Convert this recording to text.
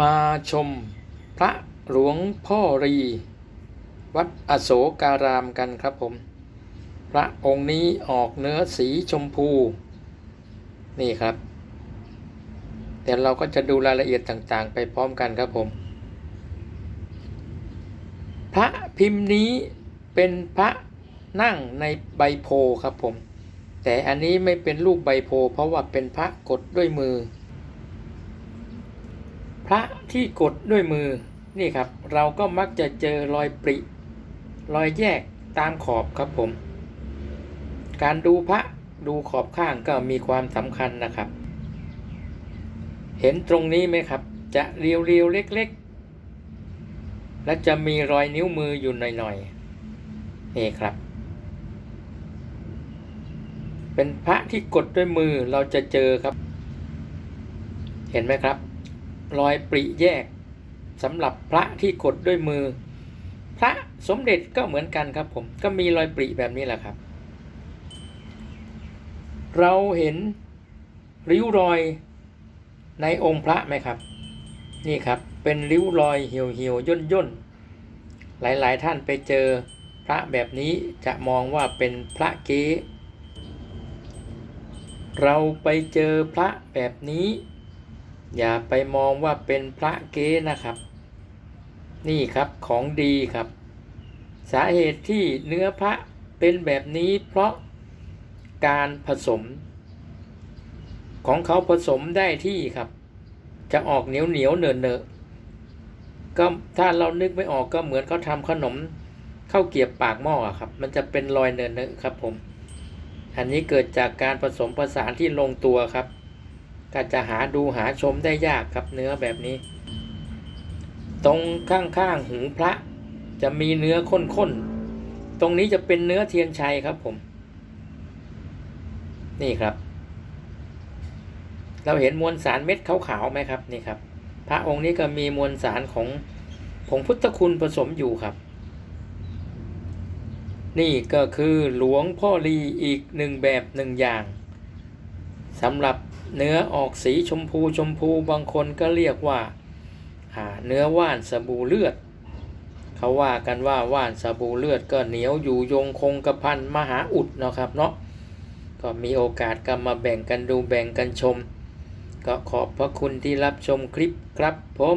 มาชมพระหลวงพ่อรี วัดอโศการามกันครับผม พระองค์นี้ออกเนื้อสีชมพู นี่ครับเดี๋ยวเราก็จะดูรายละเอียดต่างๆ ไปพร้อมกันครับผม พระพิมพ์นี้เป็นพระนั่งในใบโพครับผม แต่อันนี้ไม่เป็นรูปใบโพ เพราะว่าเป็นพระกดด้วยมือ พระที่กดด้วยมือนี่ครับ เราก็มักจะเจอรอยปริ รอยแยกตามขอบครับผม การดูพระดูขอบข้างก็มีความสำคัญนะครับ เห็นตรงนี้ไหมครับ จะเรียวเรียวๆเล็กๆ และจะมีรอยนิ้วมืออยู่หน่อยๆนี่ครับ เป็นพระที่กดด้วยมือเราจะเจอครับ เห็นไหมครับ รอยปริแยกสำหรับพระที่กดด้วยมือ พระสมเด็จก็เหมือนกันครับผมก็มีรอยปริแบบนี้แหละครับ เราเห็นริ้วรอยในองค์พระไหมครับ นี่ครับเป็นริ้วรอยเหี่ยวเหี่ยวย่นย่นๆหลาย ๆ ท่านไปเจอพระแบบนี้จะมองว่าเป็นพระเก๊เราไปเจอพระแบบนี้ อย่าไปมองว่าเป็นพระเก๊นะครับ นี่ครับของดีครับ สาเหตุที่เนื้อพระเป็นแบบนี้เพราะการผสม ของเขาผสมได้ที่ครับ จะออกเหนียวเหนียวเนอะเนอะก็ถ้าเรานึกไม่ออกก็เหมือนเขาทำขนมข้าวเกียบปากหม้อครับ มันจะเป็นรอยเนอะเนอะครับผม อันนี้เกิดจากการผสมผสานที่ลงตัวครับ ก็จะหาดูหาชมได้ยากครับเนื้อแบบนี้ ตรงข้างๆหูพระ จะมีเนื้อข้นๆ ตรงนี้จะเป็นเนื้อเทียนชัยครับผม นี่ครับ เราเห็นมวลสารเม็ดขาวๆไหมครับนี่ครับ พระองค์นี้ก็มีมวลสารของผงพุทธคุณผสมอยู่ครับ นี่ก็คือหลวงพ่อลีอีกหนึ่งแบบหนึ่งอย่าง สำหรับเนื้อออกสีชมพูชมพูบางคนก็เรียกว่าาเนื้อว่านสบู่เลือด เขาว่ากันว่าว่านสบู่เลือดก็เหนียวอยู่ยงคงกระพันมหาอุดนะครับเนาะก็มีโอกาสก็มาแบ่งกันดูแบ่งกันชม ก็ขอบพระคุณที่รับชมคลิปครับผม